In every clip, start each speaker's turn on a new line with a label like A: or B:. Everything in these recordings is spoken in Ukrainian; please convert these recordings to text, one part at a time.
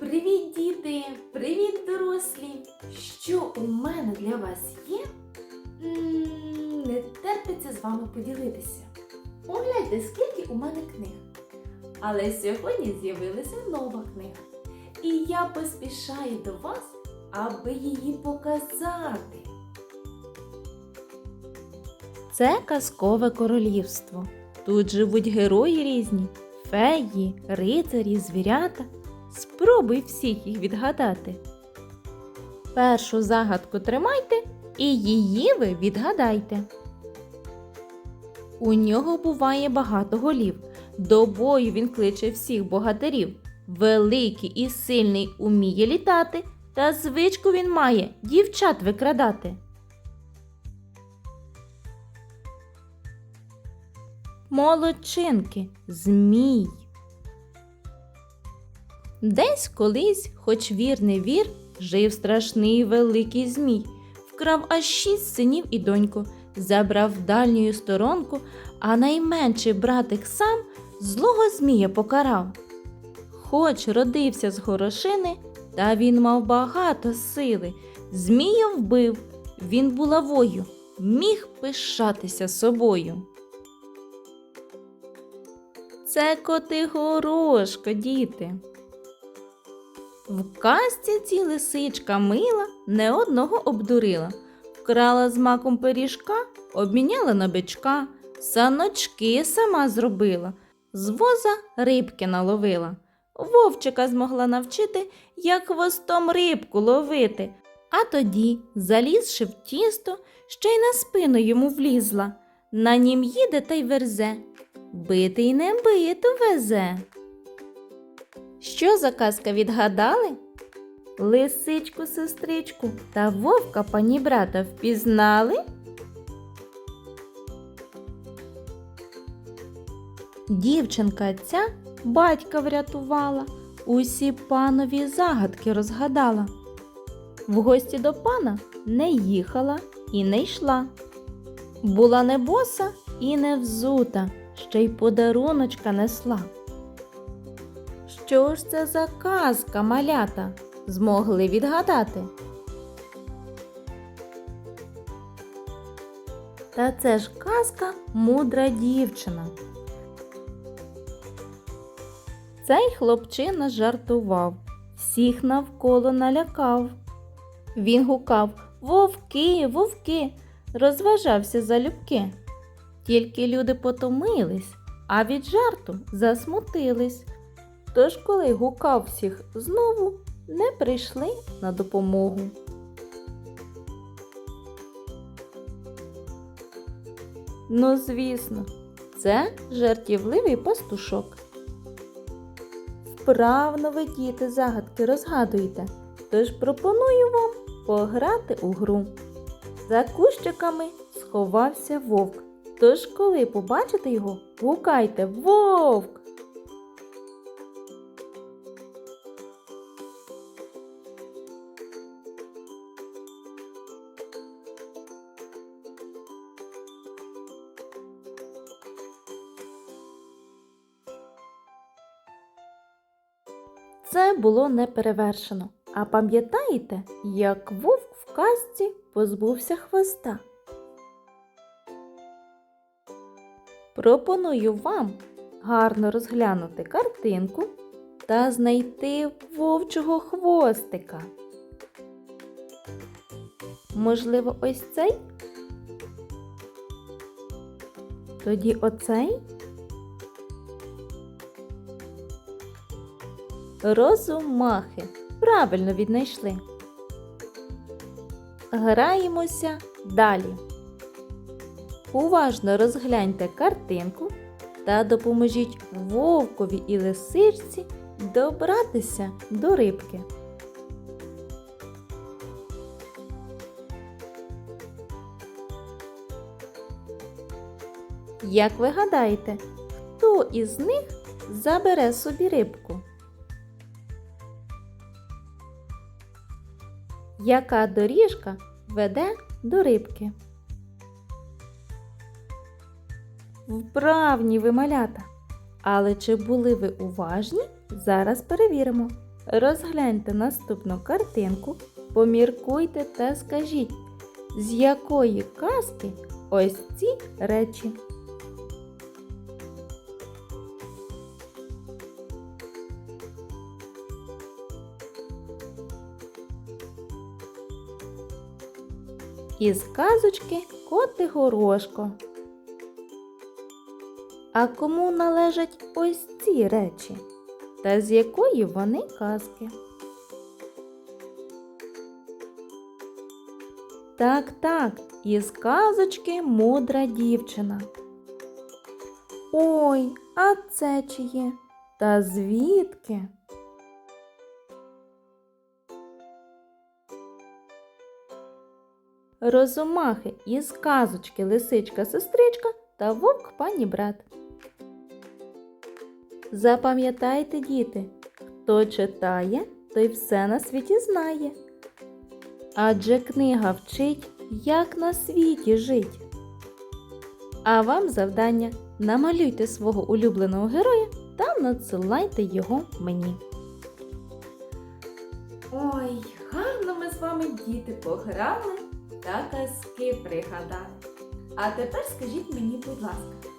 A: Привіт, діти! Привіт, дорослі! Що у мене для вас є? М, Не терпиться з вами поділитися. Погляньте, скільки у мене книг. Але сьогодні з'явилася нова книга. І я поспішаю до вас, аби її показати. Це казкове королівство. Тут живуть герої різні, феї, рицарі, звірята. Спробуй всіх їх відгадати. Першу загадку тримайте і її ви відгадайте. У нього буває багато голів. До бою він кличе всіх богатирів. Великий і сильний уміє літати, та звичку він має дівчат викрадати. Молодчинки, змій. Десь колись, хоч вір не вір, жив страшний великий змій, вкрав аж шість синів і доньку, забрав дальню сторонку, а найменший братик сам злого змія покарав. Хоч родився з горошини, та він мав багато сили. Змія вбив, він булавою, міг пишатися собою. Це Котигорошко, діти. В казці ці лисичка мила не одного обдурила. Вкрала з маком пиріжка, обміняла на бичка, саночки сама зробила, з воза рибки наловила. Вовчика змогла навчити, як хвостом рибку ловити. А тоді, залізши в тісто, ще й на спину йому влізла. На нім їде та й верзе. Битий не биту везе. Що за казка відгадали? Лисичку, сестричку та вовка пані брата впізнали? Дівчинка ця батька врятувала, усі панові загадки розгадала. В гості до пана не їхала і не йшла. Була не боса і не взута, ще й подаруночка несла. Що ж це за казка, малята? Змогли відгадати? Та це ж казка мудра дівчина. Цей хлопчина жартував, всіх навколо налякав. Він гукав Вовки, вовки, розважався залюбки. Тільки люди потомились, а від жарту засмутились. Тож, коли гукав всіх знову, не прийшли на допомогу. Ну, звісно, це жартівливий пастушок. Вправно ви діти загадки розгадуєте, тож пропоную вам пограти у гру. За кущиками сховався вовк. Тож, коли побачите його, гукайте Вовк! Це було неперевершено. А пам'ятаєте, як вовк в казці позбувся хвоста? Пропоную вам гарно розглянути картинку та знайти вовчого хвостика. Можливо, ось цей? Тоді оцей? Розумахи. Правильно віднайшли. Граємося далі. Уважно розгляньте картинку та допоможіть вовкові і лисичці добратися до рибки. Як ви гадаєте, хто із них забере собі рибку? Яка доріжка веде до рибки? Вправні ви малята. Але чи були ви уважні? Зараз перевіримо. Розгляньте наступну картинку, поміркуйте та скажіть, з якої казки ось ці речі. Із казочки Коти Горошко. А кому належать ось ці речі? Та з якої вони казки? Так, так, із казочки мудра дівчина. Ой, а це чиє? Та звідки? Розумахи із казочки Лисичка сестричка та вовк пані брат. Запам'ятайте, діти, хто читає, той все на світі знає. Адже книга вчить, як на світі жить. А вам завдання намалюйте свого улюбленого героя та надсилайте його мені. Ой, гарно ми з вами діти пограли та казки пригадали. А тепер скажіть мені, будь ласка,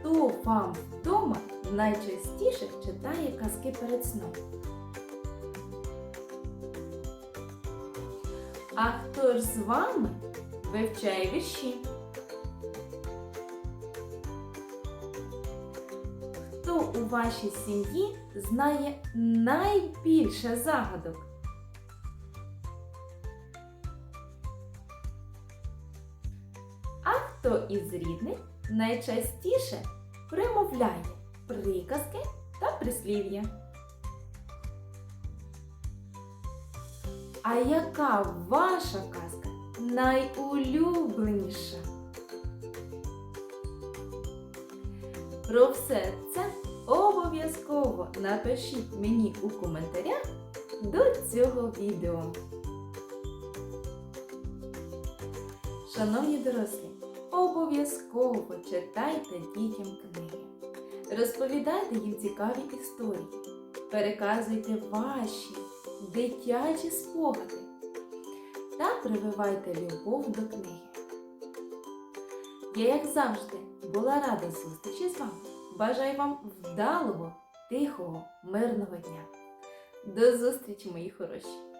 A: хто вам вдома найчастіше читає казки перед сном? А хто ж з вами вивчає вірші? Хто у вашій сім'ї знає найбільше загадок? Хто із рідних найчастіше примовляє приказки та прислів'я? А яка ваша казка найулюбленіша? Про все це обов'язково напишіть мені у коментарях до цього відео. Шановні дорослі, обов'язково читайте дітям книги. Розповідайте їм цікаві історії. Переказуйте ваші дитячі спогади та прививайте любов до книги. Я, як завжди, була рада зустрічі з вами. Бажаю вам вдалого, тихого, мирного дня. До зустрічі, мої хороші!